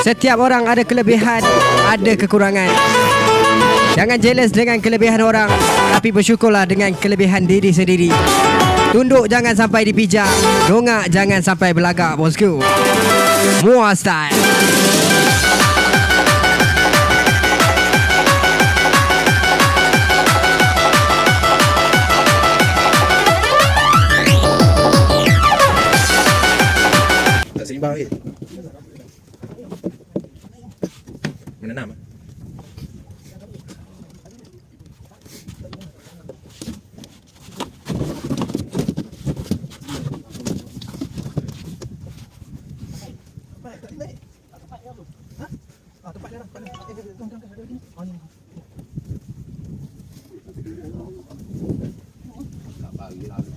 Setiap orang ada kelebihan, ada kekurangan. Jangan jealous dengan kelebihan orang, tapi bersyukurlah dengan kelebihan diri sendiri. Tunduk jangan sampai dipijak, dongak jangan sampai belagak, bosku. Muah style. bahay. Yan na naman. Kapag